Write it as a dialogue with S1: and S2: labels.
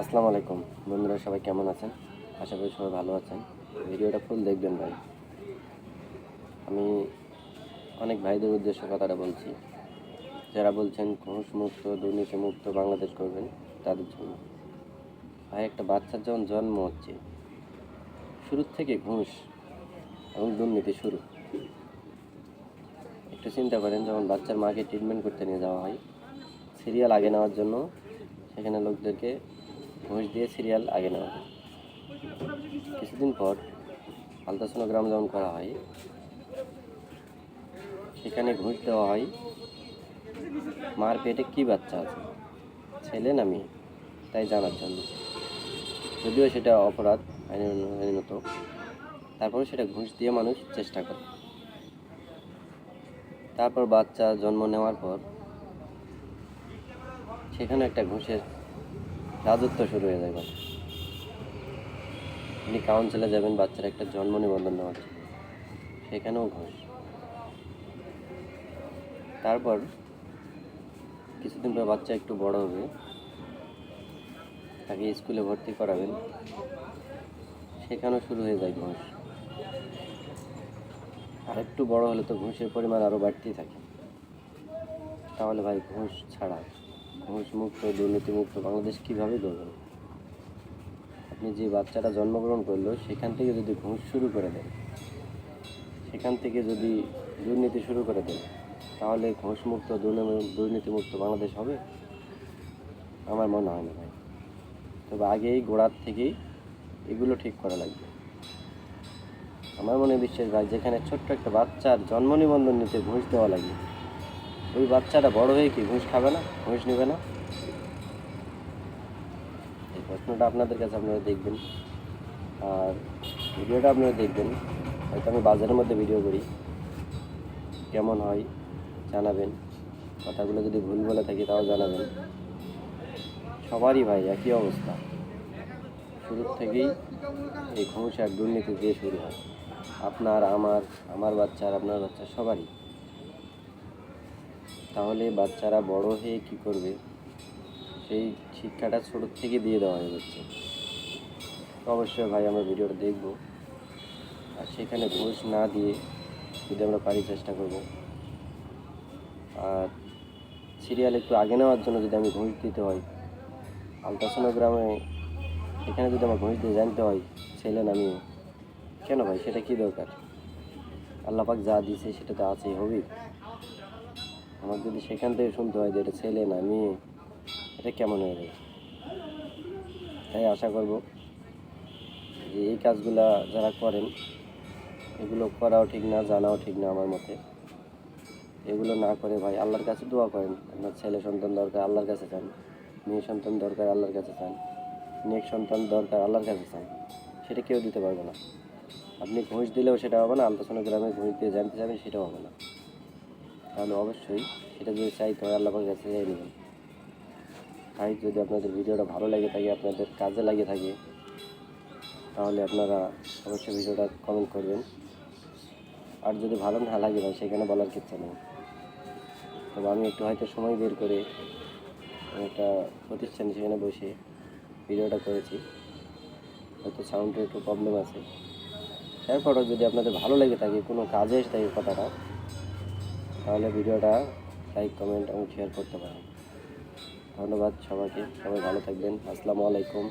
S1: আসসালামু আলাইকুম। বন্ধুরা, সবাই কেমন আছেন? আশা করি সবাই ভালো আছেন। ভিডিওটা ফুল দেখবেন ভাই। আমি অনেক ভাইদের উদ্দেশ্যে কথাটা বলছি। যারা বলছেন, ঘুষ মুক্ত, দুর্নীতি মুক্ত বাংলাদেশ করবেন তাদের জন্য। ভাই, একটা বাচ্চার যখন জন্ম হচ্ছে শুরুর থেকে ঘুষ এবং দুর্নীতি শুরু। একটু চিন্তা করেন, যখন বাচ্চার মাকে ট্রিটমেন্ট করতে নিয়ে যাওয়া হয় সিরিয়াল আগে নেওয়ার জন্য, সেখানে লোকদেরকে ঘুষ দিয়ে সিরিয়াল আগে নেওয়া। কিছুদিন পর আলট্রাসোনোগ্রাম যখন করা হয়। সেখানে ঘুষ দেওয়া হয়। মার পেটে কী বাচ্চা আছে? ছেলে না মেয়ে? তাই জানার জন্য। যদিও সেটা অপরাধ আইন- আইনত তারপরে সেটা ঘুষ দিয়ে মানুষ চেষ্টা করে। তারপর বাচ্চা জন্ম নেওয়ার পর সেখানে একটা ঘুষের রাজত্ব শুরু হয়ে বাচ্চা আপনি কাউন্সিলে যাবেন, বাচ্চার একটা জন্ম নিবন্ধন নেওয়ার জন্য। সেখানেও ঘুষ। তারপর কিছুদিন পর বাচ্চা একটু বড় হবে, তাকে স্কুলে ভর্তি করাবেন। সেখানেও শুরু হয়ে যায় ঘুষ। আর একটু বড় হলে তো ঘুষের পরিমাণ আরও বাড়তেই থাকে। তাহলে ভাই ঘুষ ছাড়া ঘুষ মুক্ত দুর্নীতি বাংলাদেশ কীভাবে গড়বেন আপনি যে বাচ্চাটা জন্মগ্রহণ করল, সেখান থেকে যদি ঘুষ শুরু করে দেন, সেখান থেকে যদি দুর্নীতি শুরু করে দেন, তাহলে ঘুষ মুক্ত দুর্নীতি বাংলাদেশ হবে? আমার মনে হয় না ভাই। তবে আগেই গোড়ার থেকেই এগুলো ঠিক করা লাগবে। আমার মনে বিশ্বাস ভাই, যেখানে ছোট্ট একটা বাচ্চার জন্ম নিবন্ধন নিতে ঘুষ দেওয়া লাগে ওই বাচ্চাটা বড় হয়ে কি ঘুষ খাবে না? ঘুষ নেবে না? এই প্রশ্নটা আপনাদের কাছে আপনারা দেখবেন। আর ভিডিওটা আপনারা দেখবেন। হয়তো আমি বাজারের মধ্যে ভিডিও করি। কেমন হয় জানাবেন। কথাগুলো যদি ভুল বলে থাকি তাও জানাবেন। সবারই ভাই একই অবস্থা। শুরুর থেকেই এই ঘুষ আর দুর্নীতি দিয়ে শুরু হয়। আপনার, আমার আমার বাচ্চা আর আপনার বাচ্চা সবারই। তাহলে বাচ্চারা বড় হয়ে কি করবে? সেই শিক্ষাটা ছোটোর থেকে দিয়ে দেওয়া হয়ে যাচ্ছে। অবশ্যই ভাই আমরা ভিডিওটা দেখব। আর সেখানে ঘুষ না দিয়ে যদি আমরা পারি চেষ্টা করব। আর সিরিয়াল একটু আগে নেওয়ার জন্য যদি আমি ঘুষ দিতে হয়, আলট্রাসোনোগ্রামে সেখানে যদি আমার ঘুষ দিয়ে জানতে হয়, ছেলে মেয়ে, কেন ভাই? সেটা কী দরকার? আল্লাপাক যা দিয়েছে সেটা তো আছেই, হবেই। আমার যদি সেখান থেকে শুনতে হয় যে এটা ছেলে না, মেয়ে, এটা কেমন হয়ে যাবে? তাই আশা করব যে এই কাজগুলা যারা করেন, এগুলো করাও ঠিক না, জানাও ঠিক না আমার মতে। এগুলো না করে ভাই, আল্লাহর কাছে দোয়া করেন, আপনার ছেলে সন্তান দরকার, আল্লাহর কাছে চান। মেয়ে সন্তান দরকার, আল্লাহর কাছে চান। নেক সন্তান দরকার, আল্লাহর কাছে চান। সেটা কেউ দিতে পারবে না। আপনি ঘুষ দিলেও সেটা হবে না আলট্রাসোনোগ্রামে ঘুষ দিয়ে জানতে চাবেন সেটাও হবে না। তাহলে অবশ্যই সেটা যদি চাইতে হয় আল্লাহর কাছে চাই নেবেন। তাই যদি আপনাদের ভিডিওটা ভালো লাগে থাকে, আপনাদের কাজে লাগে থাকে, তাহলে আপনারা অবশ্যই ভিডিওটা কমেন্ট করবেন। আর যদি ভালো না লাগে ভাই, সেখানে বলার কিচ্ছা নেই। তবে আমি একটু হয়তো সময় বের করে একটা প্রতিষ্ঠান সেখানে বসে ভিডিওটা করেছি। হয়তো সাউন্ডের একটু প্রবলেম আছে। তারপরও যদি আপনাদের ভালো লেগে থাকে, কোনো কাজে এসে থাকে কথাটা তাহলে ভিডিওটা লাইক কমেন্ট এবং শেয়ার করতে পারেন। ধন্যবাদ সবাইকে। সবাই ভালো থাকবেন। আসসালামু আলাইকুম।